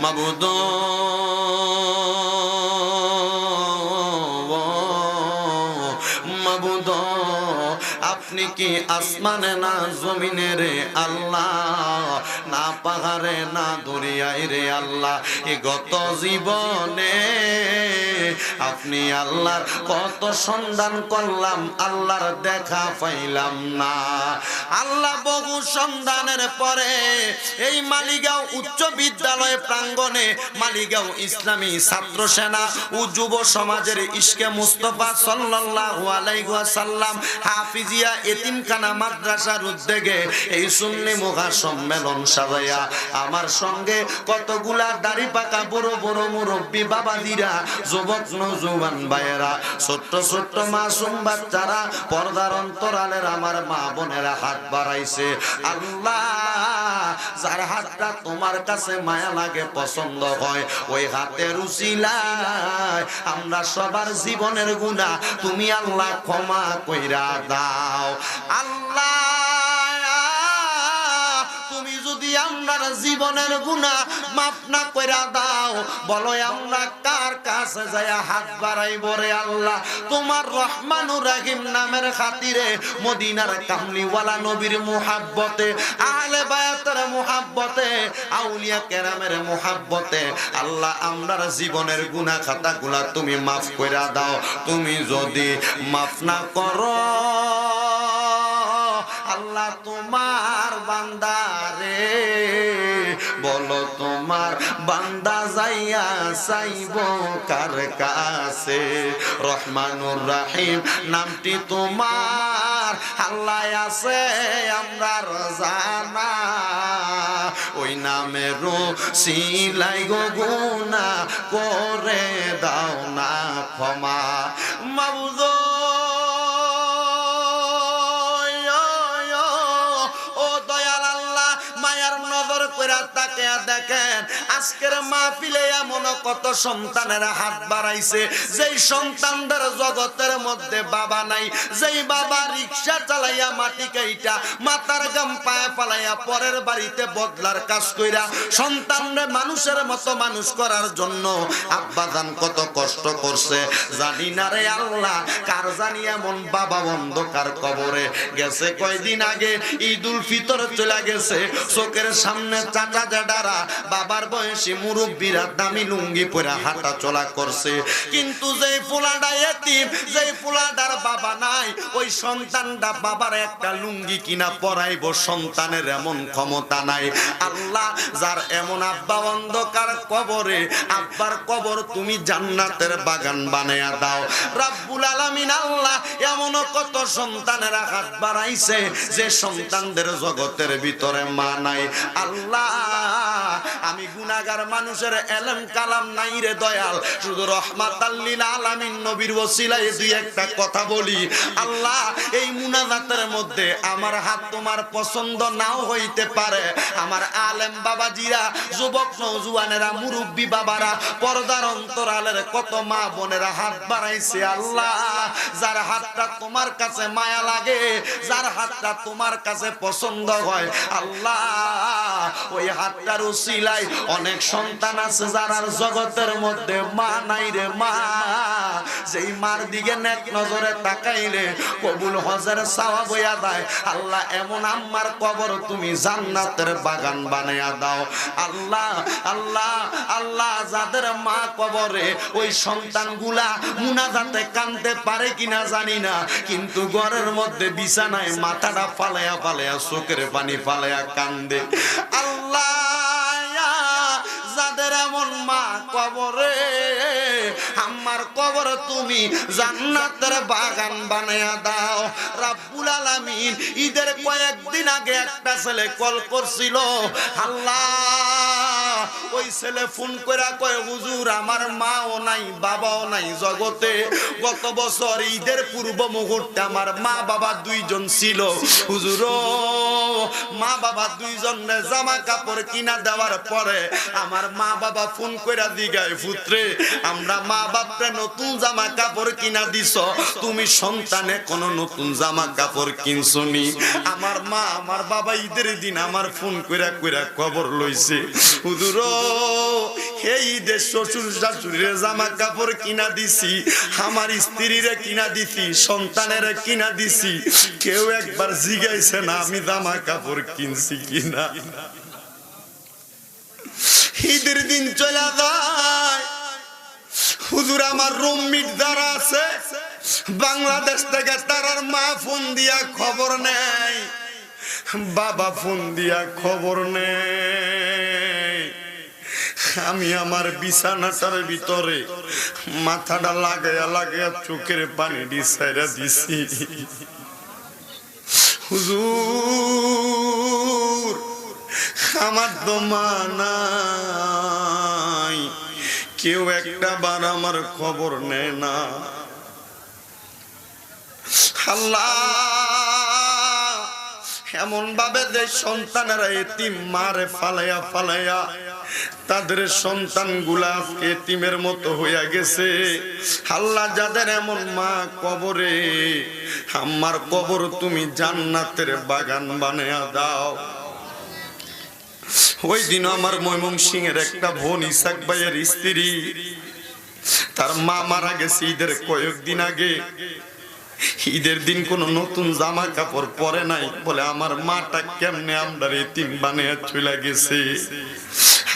মাবুদ মাবুদ আপনি কি আসমানে না জমিনে রে আল্লাহ? না পাহাড়ে, না দরিয়ায় রে আল্লাহ। এ গত জীবনে আপনি আল্লাহর কত সন্ধান করলাম, আল্লাহর দেখা পাইলাম না। আল্লাহ বহু সন্ধানের পরে এই মালিগাঁও উচ্চ বিদ্যালয় প্রাঙ্গণে মালিগাঁও ইসলামী ছাত্র সেনা ও যুব সমাজের ইশকে মুস্তফা সাল্লাল্লাহু হাফিজিয়া এতিমখানা মাদ্রাসার উদ্যোগে এই সুন্নি মুখা সম্মেলন সাজাইয়া আমার সঙ্গে কতগুলা দাড়ি পাকা বড় বড় মুরব্বী বাবাদিরা যুবক নজুবান ভাইয়েরা, ছোট্ট ছোট্ট মাসুম বাচ্চারা পর্দার অন্তরালের আমার মা বোনেরা হাত বাড়াইছে। আল্লাহ, যার হাতটা তোমার কাছে মায়া লাগে, পছন্দ হয়, ওই হাতের উচিলায় আমরা সবার জীবনের গুণা তুমি আল্লাহ ক্ষমা কইরা দাও। আল্লাহ যদি আমরা জীবনের গুণা মাফ না কইরা দাও। বলো, আমরা কার কাছে যায়া হাত বাড়াই বরে আল্লাহ? তোমার রহমানুর রাহিম নামের খাতিরে মদিনার কামলিওয়ালা নবীর মুহাব্বতে, আহলে বায়াতের মুহাব্বতে, আউলিয়া কেরামের মুহাব্বতে, আল্লাহ, আমরার জীবনের গুনাহ খাতাগুলা তুমি মাফ কইরা দাও। তুমি যদি মাফ না করো, আল্লাহ, তোমার বান্দারে বলো তোমার বান্দা যাইয়া চাইব কার কাছে? রহমানুর রাহিম, নামটি তোমার। আল্লাহ আছে আমরা জানা ওই নামের সিলাই গো গুনা করে দাও না ক্ষমা। মাবুদো জগতের মধ্যে বাবা নাই, যেই বাবা রিক্সা চালাইয়া মাটি কাইটা, মাথার গাম পায়ে পালাইয়া পরের বাড়িতে বদলার কাজ কইরা সন্তানরে মানুষের মতো মানুষ করার জন্য আব্বাজান কত কষ্ট করছে। জানি না রে আল্লাহ, কার জানি এমন বাবা অন্ধকার কবরে গেছে কয়দিন আগে, ঈদুল ফিতর চলে গেছে, চোখের সামনে চাচা জাডারা বাবার বয়সী মুরব্বীরা দামি লুঙ্গি পরে হাঁটা চলা করছে। কিন্তু যেই পোলাডা এতিম, যেই পোলাডার বাবা নাই, ওই সন্তানটা বাবার একটা লুঙ্গি কিনা পরাইব, সন্তানের এমন ক্ষমতা নাই। আল্লাহ যার এমন আব্বা অন্ধকার কবরে, আব্বার কবর তুমি জান্নাতের বাগান বানায়া দাও। রাব্বুল আলামিন আল্লাহ এমন কত সন্তানেরা হাত বাড়াইছে, যে সন্তানদের জগতের ভিতরে মা নাই। আল্লাহ আমি গুনাগার মানুষের এলেম, কালাম নাই রে দয়াল। শুধু রহমাত আল্লিল নবীর ওসিলায় দুই একটা কথা বলি। আল্লাহ, এই মুনাজাতের মধ্যে আমার হাত তোমার পছন্দ নাও হইতে পারে। আমার আলেম বাবাজিরা, যুবক নৌজুয়ানেরা মুরব্বী বাবারা, পর্দার অন্তরালের কত মা বোনেরা হাত বাড়াইছে আল্লাহ। যার হাতটা তোমার কাছে মায়া লাগে, যার হাতটা তোমার কাছে পছন্দ হয়, আল্লাহ। ওই হাতটার উসিলাই অনেক সন্তান আছে যারা জগতের মধ্যে মা নাই রে মা। যেই মার দিকে নেক নজরে তাকাইলে কবুল হজের সাওয়া বইয়া দেয় আল্লাহ, এমন আম্মার কবর তুমি জান্নাতের বাগান বানায়া দাও। আল্লাহ আল্লাহ আল্লাহ, যাদের মা কবরে ওই সন্তানগুলা মুনাজাতে কানতে পারে কিনা জানি না। কিন্তু ঘরের মধ্যে বিছানায় মাথাটা ফালায়া ফালায়া চোখের পানি ফালায়া কান্দে। আল্লাহ, যাদের মা কবরে, আমার কবর তুমি জান্নাতের বাগান বানায়া দাও। রাব্বুল আলামিন ঈদের কয়েকদিন আগে একটা ছেলে কল করছিল, আল্লাহ ওই ছেলে ফোন করে কয়, হুজুর, আমার মাও নাই, বাবাও নাই জগতে। গত বছর ঈদের পূর্ব মুহূর্তে আমার মা বাবা দুইজন ছিল। হুজুর মা বাবা দুইজন জামা কাপড় কিনা দেওয়ার পরে আমার মা বাবা ফোন করে দিগায় পুত্রে, আমরা মা বাপরে নতুন জামা কাপড় কিনা দিছ। তুমি সন্তানে কোন নতুন জামা কাপড় কিনছনি? আমার মা, আমার বাবা ঈদের দিন আমার ফোন কইরা কইরা খবর লইছে। হুজুর জামা কিনা দিছি কিনা দিছি কিনা দিছি জিগাইছে না আমি জামা কিনছি কিনা। ঈদের দিন চলে যায়। হুজুর আমার রুমমিট যারা আছে, বাংলাদেশ থেকে তারার মা ফোন দিয়া খবর নেয়। বাবা ফোন দিয়া খবর নেয়। আমি আমার বিছানাটার ভিতরে মাথাটা লাগাইয়া লাগাইয়া চোখের পানি ডিসাইরা দিছি। হুজুর, আমার তো মা নাই, কেউ একটা বার আমার খবর নেয় না। আল্লাহ এমন ভাবে যে সন্তানেরা এতিম মারে ফালাইয়া ফালাইয়া তাদের সন্তানগুলা এতিমের মতো হইয়া গেছে। আল্লাহ যাদের এমন মা কবরে, আমার কবর তুমি জান্নাতের বাগান বানিয়া দাও। ওই দিন আমার ময়মং সিং এর একটা বোন ইসাক ভাইয়ের স্ত্রী, তার মা মারা গেছে ঈদের কয়েকদিন আগে। ঈদের দিন কোন নতুন জামা কাপড় পরে নাই বলে আমার মাটা কেমনে আমরা এতিম বানিয়ে চলে গেছে।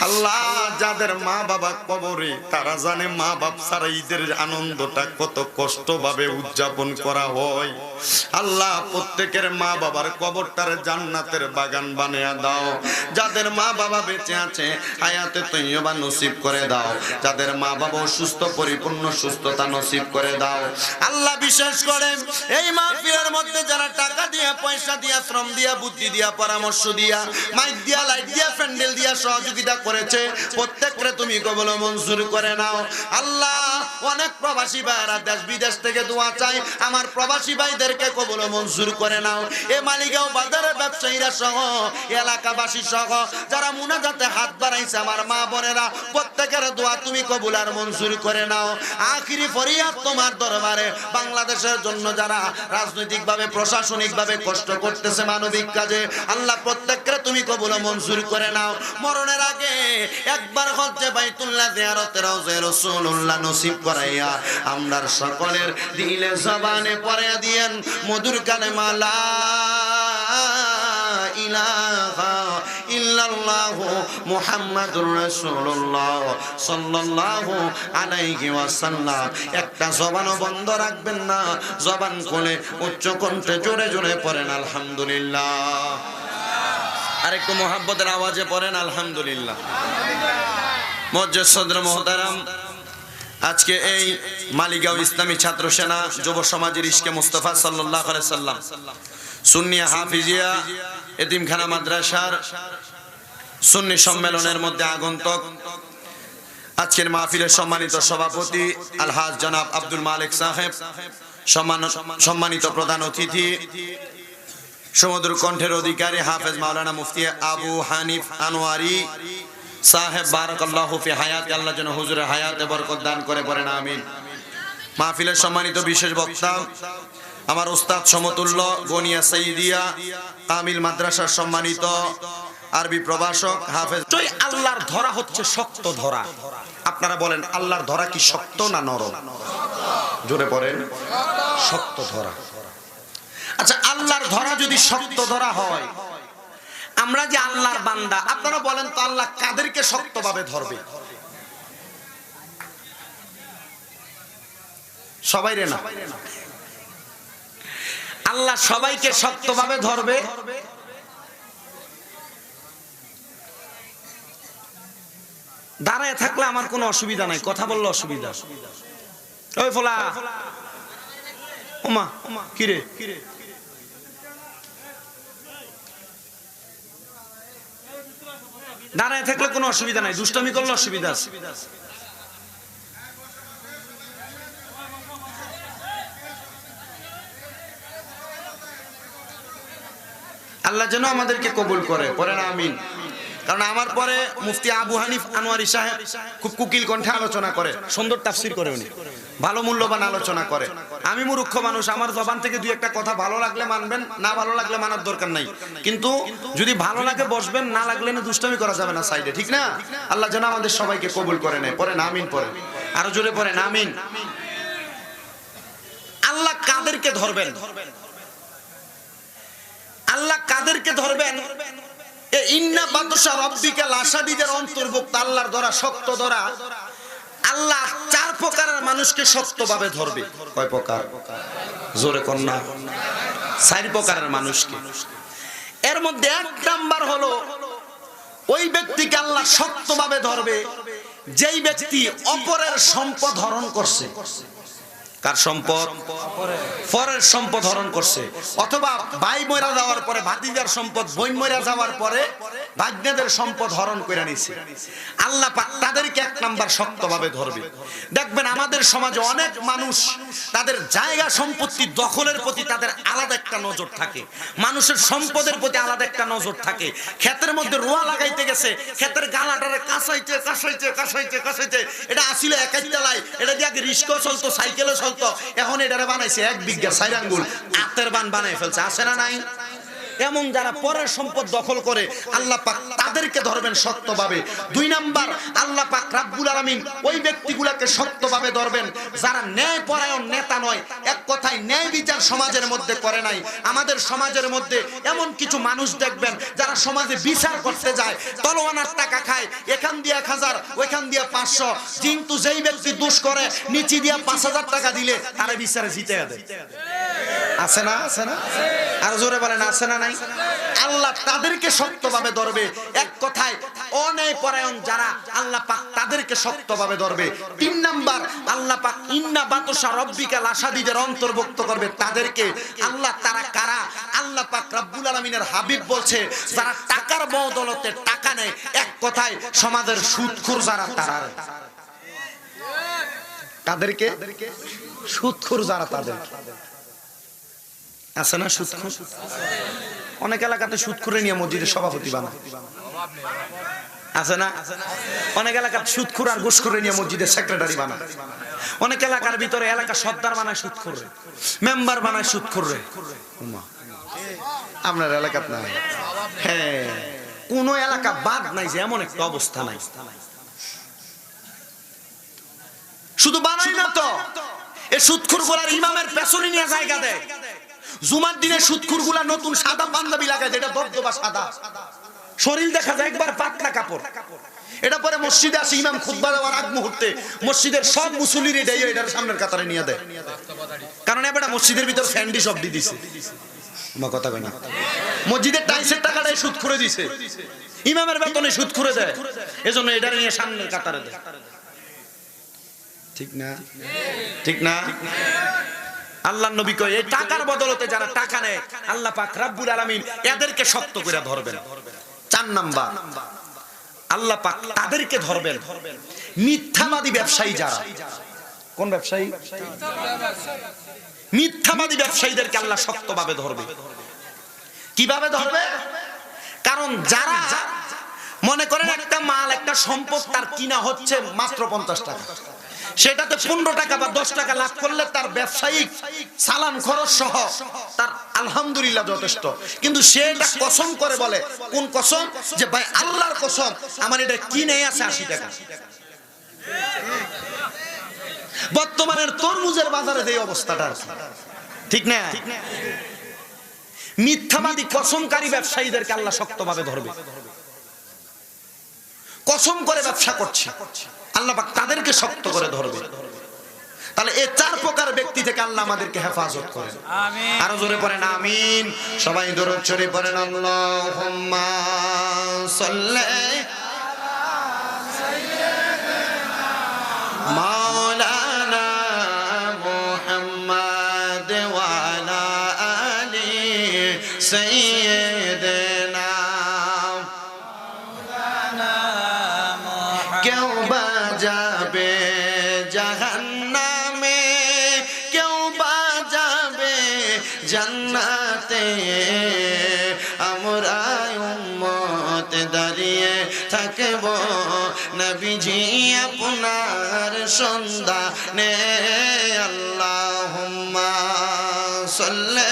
আল্লাহ যাদের মা বাবা কবরে, তারা জানে মা বাপ ছাড়া ঈদের আনন্দটা কত কষ্ট ভাবে উদযাপন করা হয়। আল্লাহ, প্রত্যেকের মা বাবার কবরটারে জান্নাতের বাগান বানিয়ে দাও। যাদের মা বাবা বেঁচে আছে, হায়াতে তৈবা নসিব করে দাও। যাদের মা বাবা অসুস্থ, পরিপূর্ণ সুস্থতা নসিব করে দাও। আল্লাহ বিশেষ করে এই মাহফিলের মধ্যে যারা টাকা দিয়া, পয়সা দিয়া, শ্রম দিয়া, বুদ্ধি দিয়া, পরামর্শ দিয়া, মাইক দিয়া, লাইট দিয়া, প্যান্ডেল দিয়া সহযোগিতা করেছে প্রত্যেকরে তুমি কবল মঞ্জুর করে নাও। আল্লাহ, অনেক প্রবাসী ভাইরা দেশ বিদেশ থেকে দোয়া চাই আমার প্রবাসী ভাইদেরকে কবল মঞ্জুর করে নাও। এ মালিগাঁও বাজারের ব্যবসায়ীরা সহ, এলাকাবাসী সহ, যারা মুনাজাতে হাত বাড়াইছে, আমার মা বোনেরা, প্রত্যেকের দোয়া তুমি কবুল আর মঞ্জুর করে নাও। আখিরি ফরিয়াদ তোমার দরবারে, বাংলাদেশের জন্য যারা রাজনৈতিকভাবে, প্রশাসনিকভাবে কষ্ট করতেছে মানবিক কাজে, আল্লাহ প্রত্যেককে তুমি কবুল মঞ্জুর করে নাও। মরণের আগে একবার হচ্ছে বাইতুল্লাহ জিয়ারতে রওজে রাসূলুল্লাহ নসিব করাইয়া আমরার সকলের দিলে জবানে পড়ে দিয়েন, মধুর কালেমা, লা ইলাহা ইল্লাল্লাহু মুহাম্মাদুর রাসূলুল্লাহ সাল্লাল্লাহু আলাইহি ওয়াসাল্লাম। একটা জবানও বন্ধ রাখবেন না, জবান খুলে উচ্চ কণ্ঠে জোরে জোরে পড়েন, আলহামদুলিল্লাহ। আরেকটু মোহাব্বতের আওয়াজে পড়েন, আলহামদুলিল্লাহ। মজ্জেদ সদর মোহতারাম, আজকে এই মালিগাঁও ইসলামী ছাত্র সেনা যুব সমাজের ইসকে মুস্তফা সাল্লাহ সাল্লাম সুন্নিয়া হাফিজিয়া এতিমখানা মাদ্রাসার সুন্নি সম্মেলনের মধ্যে আগন্তক, আজকের মাহফিলের সম্মানিত সভাপতি আলহাজ জনাব আব্দুল মালিক সাহেব, সম্মান সম্মানিত প্রধান অতিথি সমুদ্র কণ্ঠের অধিকারী হাফেজ মাওলানা মুফতি আবু হানিফ আনোয়ারি সাহেব বারাকাল্লাহু ফি হায়াত আল্লাহ যেন হুজুরের হায়াতে বরকত দান করে পড়েন আমিন। মাহফিলের সম্মানিত বিশেষ বক্তা আমার উস্তাদ সমতুল্য গনিয়া সাইদিয়া কামিল মাদ্রাসার সম্মানিত আরবি প্রভাষক হাফেজ আল্লাহর ধরা হচ্ছে শক্ত ধরা। আপনারা বলেন আল্লাহর ধরা কি শক্ত না নরম? জোরে পড়েন। শক্ত ধরা। আচ্ছা আল্লাহর ধরা যদি শক্ত ধরা হয়, আমরা যে আল্লাহর বান্দা, আপনারা বলেন তো আল্লাহ কাদেরকে শক্তভাবে ধরবে? সবাই রে না? আল্লাহ সবাইকে শক্তভাবে ধরবে? দাঁড়ায় থাকলে আমার কোনো অসুবিধা নাই, কথা বললে অসুবিধা। ওই ফোলা। ওমা কিরে কিরে? দাঁড়ায় থাকলে কোনো অসুবিধা নাই, দুষ্টামি করলে অসুবিধা আছে। আল্লাহ যেন আমাদেরকে কবুল করে পরে না আমিন। কারণ আমার পরে মুফতি আবু হানিফ আনোয়ারি সাহেব খুব কুকিল কণ্ঠে আলোচনা করে, সুন্দর তাফসির করে উনি। ভালো মূল্যবান আলোচনা করে। আমি মূর্খ মানুষ, আমার জবান থেকে দুই একটা কথা ভালো লাগলে মানবেন, না ভালো লাগলে মানার দরকার নাই। কিন্তু যদি ভালো লাগে বসবেন, না লাগলে না দুষ্টামি করা যাবে না সাইডে, ঠিক না? আল্লাহ যেন আমাদের সবাইকে কবুল করে নেয় পরে নামিন পরে আরও জোরে পরে নামিন আল্লাহ কাদেরকে ধরবেন? আল্লাহ কাদেরকে ধরবেন? ইন্না বাদশা অন্তর্ভুক্ত, আল্লাহর ধরা শক্ত ধরা। আল্লাহ চার প্রকারের মানুষকে শক্তভাবে ধরবে। কয় প্রকার? জোরে চার প্রকারের মানুষকে। এর মধ্যে এক নাম্বার হলো, ওই ব্যক্তিকে আল্লাহ শক্তভাবে ধরবে, যেই ব্যক্তি অপরের সম্পদ হরণ করছে। কার সম্পদ? পরের সম্পদ হরণ করছে। অথবা ভাই মরা যাওয়ার পরে, ভাতিজার সম্পদ বই মরা যাওয়ার পরে ভাগ্নেদের সম্পদ হরণ করে নিছে। আল্লাহ পাক তাদেরকে এক নাম্বার শক্তভাবে ধরবে দেখবেন আমাদের সমাজে অনেক মানুষ তাদের জায়গা সম্পত্তি দখলের প্রতি তাদের আলাদা একটা নজর থাকে। মানুষের সম্পদের প্রতি আলাদা একটা নজর থাকে। ক্ষেতের মধ্যে রোয়া লাগাইতে গেছে, ক্ষেতের গালাটারে কাঁসাইতে কাঁসাইতে কাঁসাইতে কাঁসাইতে এটা আসিল একাই তেলায় এটা দিয়ে আগে রিস্কও চলতো, সাইকেলও চলতো। এখন এটারে বানাইছে এক বিঘা সাইর আঙ্গুল আতের বান বানাই ফেলছে আসে না নাই? এমন যারা পরের সম্পদ দখল করে, আল্লাহ পাক তাদেরকে ধরবেন শক্তভাবে। দুই নাম্বার, আল্লাহ পাক রাব্বুল আলামিন ওই ব্যক্তিগুলোকে শক্তভাবে ধরবেন, যারা ন্যায় পরায়ণ নেতা নয়, এক কথায় ন্যায় বিচার সমাজের মধ্যে করে নাই। আমাদের সমাজের মধ্যে এমন কিছু মানুষ দেখবেন, যারা সমাজে বিচার করতে যায়, তলোয়ানার টাকা খায়, এখান দিয়ে এক হাজার, ওইখান দিয়ে পাঁচশো কিন্তু যেই ব্যক্তি দোষ করে, নিচি দিয়ে পাঁচ হাজার টাকা দিলে তারা বিচারে জিতে আছে না? আছে না? আর জোরে বলেন, আছে না নাই? আল্লাহ তাদেরকে শক্তভাবে ধরবে। এক কথায় অন্যায় পরায়ণ যারা আল্লাহ পাক তাদেরকে শক্তভাবে ধরবে। তিন নাম্বার, আল্লাহ পাক ইন্না বাতসা রব্বিকা লাসাদিদের অন্তর্ভুক্ত করবে তাদেরকে। আল্লাহ তারা কারা? আল্লাহ পাক রব্বুল আলামিনের হাবিব বলছে, যারা টাকার বদলতে টাকা নেয়, এক কথায় সমাজের সুদখোর যারা, তারা। তাদেরকে? সুদখোর যারা তাদের আছে না সুদখোর অনেক এলাকাতে নিয়ে মসজিদের সভাপতি বানায় আছে না? অনেক এলাকার আর ঘুষখোরে নিয়ে মসজিদের সেক্রেটারি বানায় অনেক এলাকার ভিতরে এলাকা সর্দার বানায় মেম্বার বানায় আপনার এলাকাত হ্যাঁ কোন এলাকা বাদ নাই যে এমন একটা অবস্থা নাই। শুধু বানাই না তো। এ সুদখুরগুলার ইমামের পেছনে নিয়ে জায়গা দেয়। জুমার দিনে সুদখুরগুলা নতুন সাদা পাঞ্জাবি লাগায় যেটা দবদবা সাদা। শরীর দেখা যায় একবার পাতলা কাপড়। এটা পরে মসজিদে আসে ইমাম খুতবা দেওয়ার আগ মুহূর্তে, মসজিদের সব মুসল্লির এটাই এটার সামনের কাতারে নিয়ে দেয়। কারণ এবার মসজিদের ভিতর ফ্যান্ডি সব দিয়ে দিছে। আমার কথা কই না। মসজিদের টাইসের টাকাটাই সুদ করে দিছে। ইমামের বেতনে সুদ করে দেয়। এজন্য এটা নিয়ে সামনের কাতারে দেয়। ঠিক না? ঠিক না? আল্লাহ নবী কয়, এই টাকার বদলতে যারা টাকা নেয়, আল্লাহ পাক রাব্বুল আলামিন এদেরকে শক্ত করে ধরবেন। চার নাম্বার, আল্লাহ পাক তাদেরকে ধরবেন। মিথ্যাবাদী ব্যবসায়ী যারা। কোন ব্যবসায়ী? মিথ্যাবাদী ব্যবসায়ীদেরকে আল্লাহ শক্তভাবে ধরবে। কীভাবে ধরবে? কারণ যারা মনে করেন একটা মাল, একটা সম্পদ তার কিনা হচ্ছে মাত্র পঞ্চাশ টাকা। সেটাতে পনেরো টাকা বা দশ টাকা লাভ করলে তার ব্যবসায়িক সালান খরচ সহ তার আলহামদুলিল্লাহ যথেষ্ট। কিন্তু সে এটা কসম করে বলে, কোন কসম? যে ভাই আল্লাহর কসম, আমার এটা কিনে আছে আশি টাকা। বর্তমানের তরমুজের বাজারে যে অবস্থাটা ঠিক না? মিথ্যাবাদী কসমকারী ব্যবসায়ীদেরকে আল্লাহ শক্তভাবে ধরবে। কসম করে ব্যবসা করছে। আল্লাহ পাক তাদেরকে শক্ত করে ধরবে। তাহলে এই চার প্রকার ব্যক্তি থেকে আল্লাহ আমাদেরকে হেফাজত করেন। আরও জোরে পড়েন আমিন। সবাই দরদ চড়ে পড়েন আল্লাহ সাল্লি দাঁড়িয়ে থাকব। নবীজি আপনার সন্ধানে আল্লাহ সাল্লি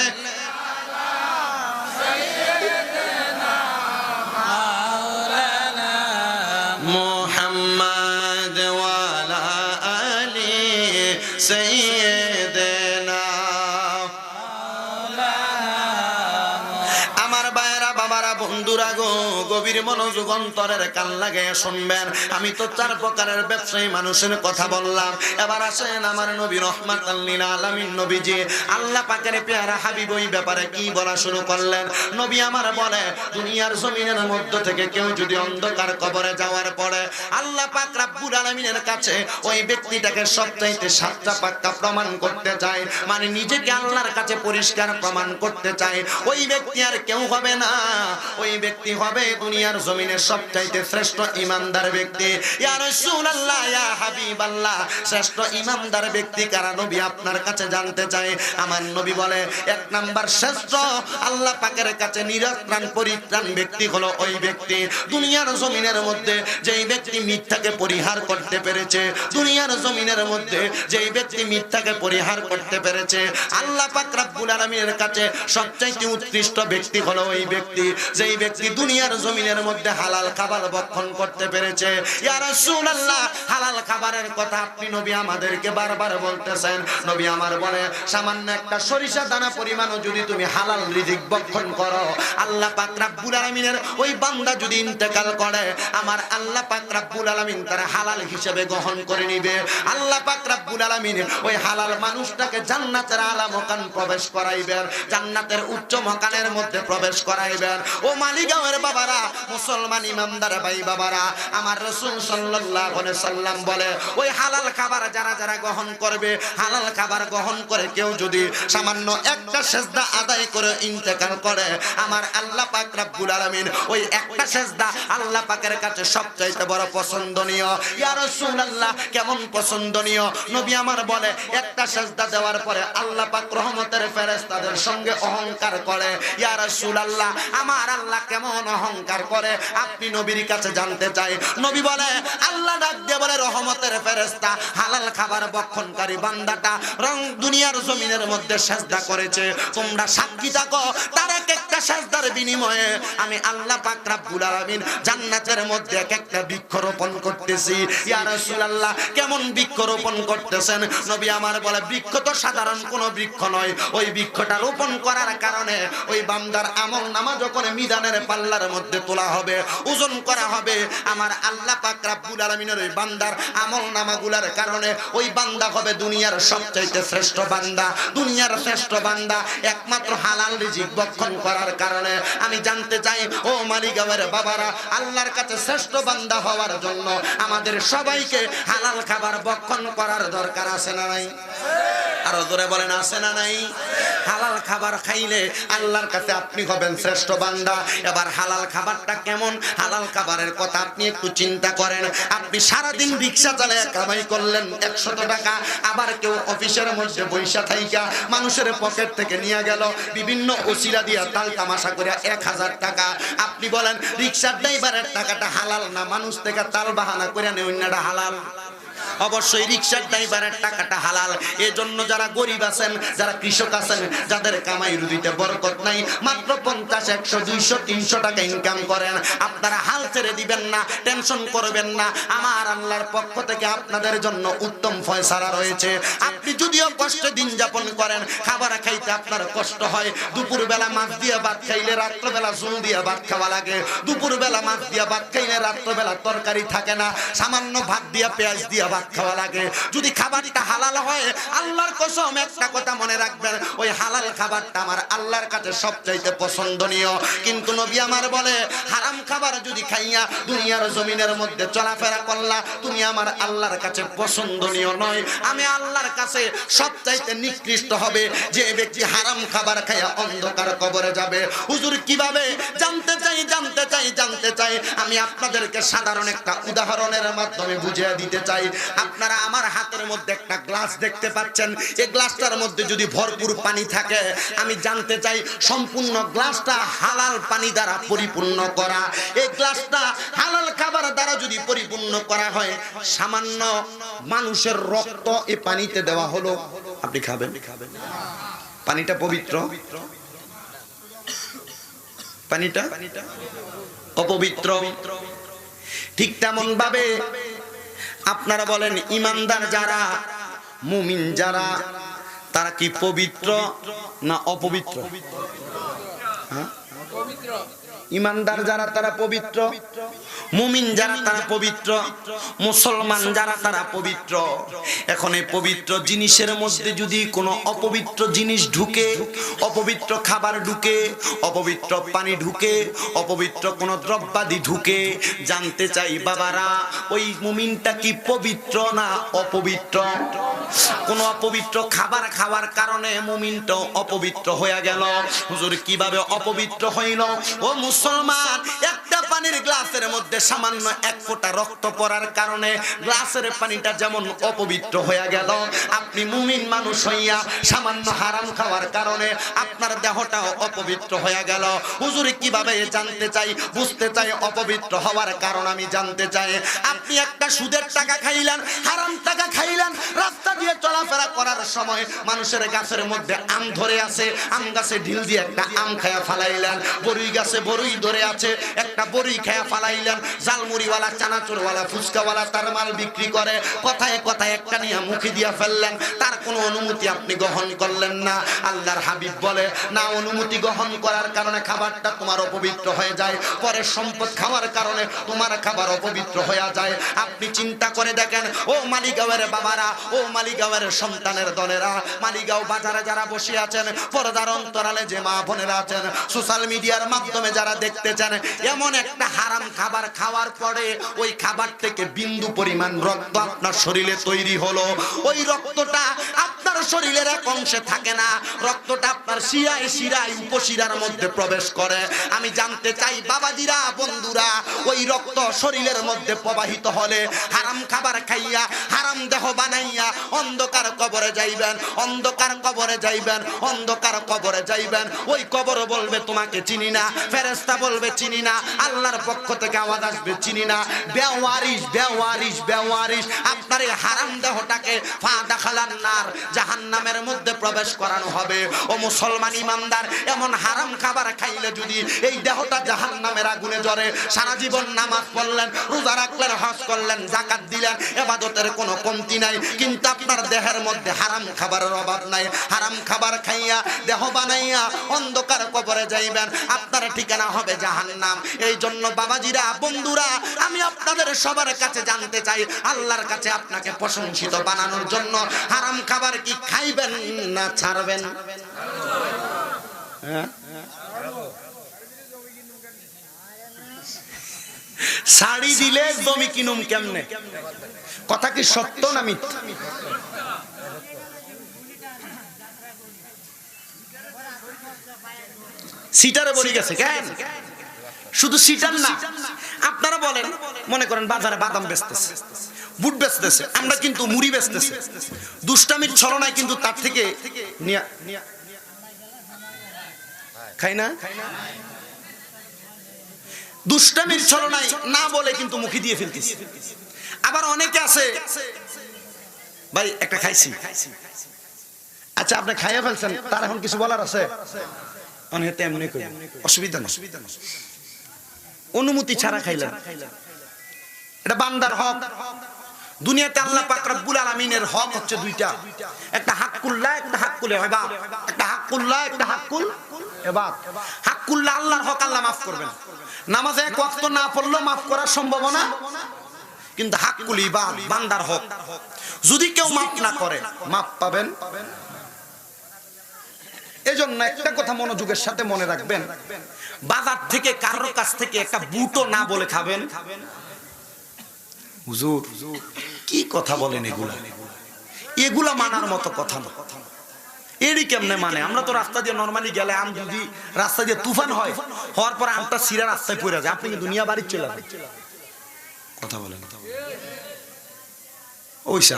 মনোযোগ অন্তরের কান লাগে শুনবেন। আমি তো চার প্রকারের ব্যবসায়ী মানুষের কথা বললাম। এবার আসেন আমার নবী রহমাত আলমিন নবীজি। আল্লাহ পাকের পেয়ারা হাবিব ওই ব্যাপারে কি বলা শুরু করলেন? নবী আমার বলে, দুনিয়ার জমিনের মধ্য থেকে কেউ যদি অন্ধকার কবরে যাওয়ার পরে আল্লাহ পাক রাব্বুল আলামিনের কাছে ওই ব্যক্তিটাকে সবচাইতে সাতটা পাক্কা প্রমাণ করতে চায়। মানে নিজেকে আল্লাহর কাছে পরিষ্কার প্রমাণ করতে চায়। ওই ব্যক্তি আর কেউ হবে না। ওই ব্যক্তি হবে দুনিয়ার জমিনে সবচাইতে শ্রেষ্ঠ ইমানদার ব্যক্তি। ইয়া রাসূলুল্লাহ, ইয়া হাবিবাল্লাহ, শ্রেষ্ঠ ইমানদার ব্যক্তি কারা নবী আপনার কাছে জানতে চাই আমার নবী বলে, এক নাম্বার শ্রেষ্ঠ আল্লাহ পাকের কাছে নিরত্রাণ পরিত্রাণ ব্যক্তি হলো ওই ব্যক্তি। দুনিয়ার জমিনের মধ্যে যেই ব্যক্তি মিথ্যাকে পরিহার করতে পেরেছে। দুনিয়ার জমিনের মধ্যে যেই ব্যক্তি মিথ্যাকে পরিহার করতে পেরেছে, আল্লাহ পাক রাব্বুল আলামিনের কাছে সবচাইতে উৎকৃষ্ট ব্যক্তি হলো ওই ব্যক্তি। যেই ব্যক্তি দুনিয়ার জমিনের মধ্যে হালাল খাবার ভক্ষণ করতে পেরেছে। হালাল খাবারের কথা আপনি নবী আমাদেরকে বারবার বলতেছেন। নবী আমার বলে, সামান্য একটা সরিষা দানা পরিমাণও যদি তুমি হালাল রিজিক ভক্ষণ করো, আল্লাহ পাক আলামিনের ওই বান্দা যদি ইন্তেকাল করে, আমার আল্লাহ পাক আলামিন তার হালাল হিসেবে গ্রহণ করে নিবে। আল্লাহ পাক রাব্বুল আলামিন ওই হালাল মানুষটাকে জান্নাতের আলা মকান প্রবেশ করাইবেন, জান্নাতের উচ্চ মকানের মধ্যে প্রবেশ করাইবেন। ও মালিগাঁওয়ের বাবারা, মুসলমান ইমামদার ভাই বাবারা, আমার রাসূল সাল্লাল্লাহু আলাইহি সাল্লাম বলে, ওই হালাল খাবার যারা যারা গ্রহণ করবে, হালাল খাবার গ্রহণ করে কেউ যদি সামান্য একটা সেজদা আদায় করে ইন্তেকাল করে, আমার আল্লাহ পাক রাব্বুল আলামিন ওই একটা সেজদা আল্লাহ পাকের কাছে সবচাইতে বড় আপনি নবীর কাছে জানতে চাই। নবী বলে, আল্লাহ ডাক দিয়ে বলে, রহমতের হালাল খাবার বক্ষণকারী বান্দাটা রং দুনিয়ার জমিনের মধ্যে সেজদা করেছে। তোমরা সাক্ষী থাকো তার এক একটা সেজদার বিনিময়ে আমি আল্লাহ পাক রাব্বুল আলামিন জান্নাতের মধ্যে এক একটা বৃক্ষরোপণ করতেছি। ইয়া রাসূলুল্লাহ, কেমন বৃক্ষরোপণ করতেছেন? নবী আমার বলে, বৃক্ষ তো সাধারণ কোনো বৃক্ষ নয়। ওই বৃক্ষটা রোপণ করার কারণে ওই বান্দার আমল নামা যখন মিজানের পাল্লার মধ্যে তোলা হবে, ওজন করা হবে, আমার আল্লাহ পাক রাব্বুল আলামিনের ওই বান্দার আমল নামাগুলার কারণে ওই বান্দা হবে দুনিয়ার সবচাইতে শ্রেষ্ঠ বান্দা। দুনিয়ার শ্রেষ্ঠ বান্দা, একমাত্র হালাল রিজিক বক্ষণ করার কারণে জানতে চাই, ও মালিগাঁওয়ের বাবারা, আল্লাহর কাছে শ্রেষ্ঠ বান্দা হওয়ার জন্য আমাদের সবাইকে হালাল খাবার বক্ষণ করার দরকার আছে না নাই? আরও জোরে বলেন, আছে না নাই? হালাল খাবার খাইলে আল্লাহর কাছে আপনি হবেন শ্রেষ্ঠ বান্দা। এবার হালাল খাবারটা কেমন? হালাল খাবারের কথা আপনি একটু চিন্তা করেন। আপনি সারাদিন রিক্সা চালায় কামাই করলেন একশত টাকা, আবার কেউ অফিসের মধ্যে বৈশা থাইকা মানুষের পকেট থেকে নিয়ে গেল, বিভিন্ন ওসিলা দিয়া তাল তামাশা করে এক হাজার টাকা। আপনি বলেন, রিক্সার ড্রাইভারের টাকাটা হালাল না, মানুষ থেকে তাল বাহানা করে নেই হালাল। অবশ্যই রিক্সার ড্রাইভারের টাকাটা হালাল। এজন্য যারা গরিব আছেন, যারা কৃষক আছেন, যাদের কামাই রুদিতে বরকত নাই, মাত্র পঞ্চাশ, একশো, দুইশো, তিনশো টাকা ইনকাম করেন। আপনারা হাল ছেড়ে দিবেন না টেনশন করবেন না। আমার আল্লাহর পক্ষ থেকে আপনাদের জন্য উত্তম ফয়সালা রয়েছে। আপনি যদিও কষ্টে দিন যাপন করেন, খাবার খাইতে আপনার কষ্ট হয়। দুপুর বেলা মাছ দিয়ে ভাত খাইলে রাত্রবেলা জল দিয়ে ভাত খাওয়া লাগে। দুপুর বেলা মাছ দিয়ে ভাত খাইলে রাত্রবেলা তরকারি থাকে না। সামান্য ভাত দিয়ে পেঁয়াজ দিয়ে খাওয়া লাগে। যদি খাবারটা হালাল হয়, আল্লাহর কসম, একটা কথা মনে রাখবেন, ওই হালাল খাবারটা আমার আল্লাহর কাছে সবচাইতে পছন্দনীয়। কিন্তু নবী আমার বলে, হারাম খাবার যদি খাইয়া দুনিয়ার জমিনের মধ্যে চলাফেরা করলা, তুমি আমার আল্লাহর কাছে পছন্দনীয় নয়। আমি আল্লাহর কাছে সবচাইতে নিকৃষ্ট হবে, যে ব্যক্তি হারাম খাবার খাইয়া অন্ধকার কবরে যাবে। হুজুর, কীভাবে? জানতে চাই জানতে চাই জানতে চাই। আমি আপনাদেরকে সাধারণ একটা উদাহরণের মাধ্যমে বুঝিয়ে দিতে চাই। আপনারা আমার হাতের মধ্যে একটা গ্লাস দেখতে পাচ্ছেন। এই গ্লাসটার মধ্যে যদি ভরপুর পানি থাকে, আমি জানতে চাই সম্পূর্ণ গ্লাসটা হালাল পানি দ্বারা পরিপূর্ণ করা। এই গ্লাসটা হালাল খাবার দ্বারা যদি পরিপূর্ণ করা হয়, সামান্য মানুষের রক্ত এই পানিতে দেওয়া হলো। আপনি খাবেন? খাবেন পানিটা পবিত্র? পানিটা? অপবিত্র? ঠিক তেমন ভাবে আপনারা বলেন, ইমানদার যারা, মুমিন যারা, তারা কি পবিত্র না অপবিত্র হ্যাঁ? ইমানদার যারা, তারা পবিত্র মুমিন যারা তারা পবিত্র, মুসলমান যারা তারা পবিত্র। এখন এই পবিত্র জিনিসের মধ্যে যদি কোনো অপবিত্র জিনিস ঢুকে, অপবিত্র খাবার ঢুকে, অপবিত্র পানি ঢুকে, অপবিত্র কোনো দ্রব্যাদি ঢুকে, জানতে চাই বাবারা, ওই মুমিনটা কি পবিত্র না অপবিত্র? কোনো অপবিত্র খাবার খাওয়ার কারণে মুমিনটা অপবিত্র হয়ে গেল। হুজুর কীভাবে অপবিত্র হইল? ও মুসলমান, একটা পানির গ্লাসের মধ্যে সামান্য এক ফোঁটা রক্ত পড়ার কারণে গ্লাসের পানিটা যেমন অপবিত্র হয়ে গেল, আপনি মুমিন মানুষ হইয়া সামান্য হারাম খাওয়ার কারণে আপনার দেহটাও অপবিত্র হয়ে গেল। হুজুর, কীভাবে জানতে চাই? বুঝতে চাই অপবিত্র হওয়ার কারণ আমি জানতে চাই। আপনি একটা সুদের টাকা খাইলেন, হারাম টাকা খাইলেন, রাস্তা দিয়ে চলাফেরা করার সময় মানুষের গাছের মধ্যে আম ধরে আছে, আম গাছে ঢিল দিয়ে একটা আম খায়া ফালাইলেন, বরুই গাছে বরুই ধরে আছে, একটা বরুই খায়া ফালাইলেন জালমুড়িওয়ালা চানাচুরওয়ালা, ফুচকাওয়ালা তার মাল বিক্রি করে, কথায় কথায় একটা নিয়ে মুখে দিয়ে ফেললেন। তার কোনো অনুমতি আপনি গ্রহণ করলেন না। আল্লাহর হাবিব বলে, না, অনুমতি গ্রহণ করার কারণে খাবারটা তোমার অপবিত্র হয়ে যায়। পরে সম্পদ খাওয়ার কারণে তোমার খাবার অপবিত্র হয়ে যায়। আপনি চিন্তা করে দেখেন, ও মালিগাঁওয়ের বাবারা, ও মালিগাঁওয়ের সন্তানের দলেরা, মালিগাঁও বাজারে যারা বসে আছেন, পর্দার অন্তরালে যে মা বোনেরা আছেন, সোশ্যাল মিডিয়ার মাধ্যমে যারা দেখতেছেন এমন একটা হারাম খাবার খাওয়ার পরে ওই খাবার থেকে বিন্দু পরিমাণ রক্ত আপনার শরীরে তৈরি হলো। ওই রক্তটা আপনার শরীরের এক অংশে থাকে না। রক্তটা আপনার শিরায় শিরায় উপশিরার মধ্যে প্রবেশ করে। আমি জানতে চাই, বাবাজিরা, বন্ধুরা, ওই রক্ত শরীরের মধ্যে প্রবাহিত হলে হারাম খাবার খাইয়া, হারাম দেহ বানাইয়া অন্ধকার কবরে যাইবেন, অন্ধকার কবরে যাইবেন, অন্ধকার কবরে যাইবেন। ওই কবর বলবে, তোমাকে চিনি না। ফেরেস্তা বলবে, চিনি না। আল্লাহর পক্ষ থেকে আওয়াজ আসবে চিনি না। বেওয়ারিশ বেওয়ারিশ বেওয়ারিশ। আপনার এই হারাম দেহটাকে ফা দেখালান নার জাহান্নামের মধ্যে প্রবেশ করানো হবে। ও মুসলমান ইমানদার, এমন হারাম খাবার খাইলে যদি এই দেহটা জাহান্নামের আগুনে জ্বরে, সারা জীবন নামাজ পড়লেন, রোজা রাখলেন, হজ করলেন জাকাত দিলেন, এবাদতের কোনো কমতি নাই। কিন্তু আপনার দেহের মধ্যে হারাম খাবারের অভাব নাই। হারাম খাবার খাইয়া, দেহ বানাইয়া অন্ধকার কবরে যাইবেন। আপনার ঠিকানা হবে জাহান্নাম। এই জন্য বাবাজিরা বন্ধুরা, আমি আপনাদের সবার কাছে জানতে চাই, আল্লাহর কাছে আপনাকে প্রশংসিত বানানোর জন্য হারাম খাবার কি খাইবেন না ছাড়বেন? হ্যাঁ? শাড়ি দিলে জমি কিনুম কেমনে? কথা কি সত্য না মিথ্যা? সিটারে বলি গেছে কেন? শুধু সিটার না আপনারা বলেন মনে করেন বাজারে বাদাম বেচতেছে বুট বেচতেছে আমরা কিন্তু মুড়ি বেচতেছে। দুষ্টামির ছলনায় কিন্তু তার থেকে খাই না? দুষ্টামির ছলনায় না বলে কিন্তু মুখে দিয়ে ফেলতেছি। আবার অনেকে আছে ভাই একটা খাইছি। আচ্ছা আপনি খাইয়া ফেলছেন তার এখন কিছু বলার আছে? অনেকে তেমনি করি অসুবিধা না অনুমতি ছাড়া খাইলেন এটা বান্দার হক। দুনিয়াতে আল্লাহ পাক রব্বুল আলামিনের হক হচ্ছে দুইটা। একটা হাক্কুল্লাহ একটা হাক্কুল ইবাদ। একটা হাক্কুল্লাহ একটা হাক্কুল ইবাদ। হাক্কুল্লাহ আল্লাহর হক আল্লাহ মাফ করবেন। নামাজে এক ওয়াক্ত না পড়লেও মাফ করার সম্ভাবনা। কিন্তু হাক্কুল ইবাদ বান্দার হক। যদি কেউ মাফ না করে মাফ পাবেন। এজন্য একটা কথা মনোযোগের সাথে মনে রাখবেন। বাজার থেকে কারোর কাছ থেকে একটা বুটো না বলে খাবেন? কি কথা বলেন এগুলা? এগুলা মানার মতো কথা না। এরই কেমনে মানে? আমরা তো রাস্তা দিয়ে নর্মালি গেলে আম যদি রাস্তা দিয়ে তুফান হয়, হওয়ার পর আমটা সিরা রাস্তায় পড়ে যায়। আপনি কি দুনিয়া বাড়ির চলে কথা বলেন। ওইসা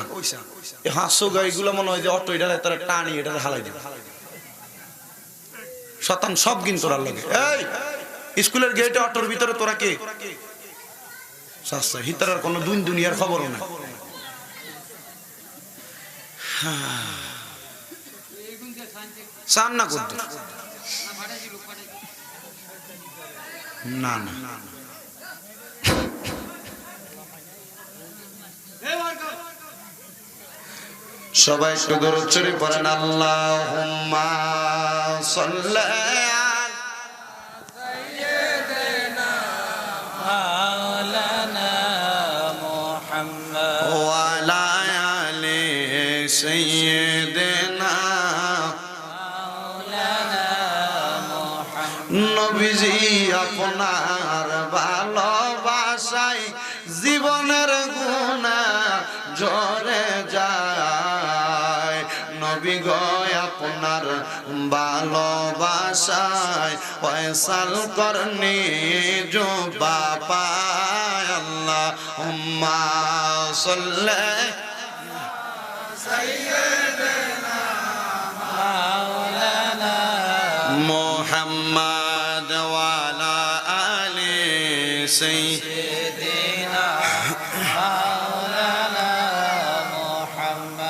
এই হাঁসো গাড়িগুলো মনে হয় যে অটো এটা তারা টানি এটা হালাই দেবে। শতান সব গিন তোরার লাগে। এই, স্কুলের গেটে অটোর ভিতরে তোরা কে? হিতার কোনো দুন দুনিয়ার খবর না সামনা করতে। না না। সবাই একটু দরদ চড়ে পড়েন আল্লাহ মাওলানা মোহাম্মদ সৈয়দ ভালোবাসায় পয়সাল করনি জো বাবা আল্লাহ হুম্মা সাল্লি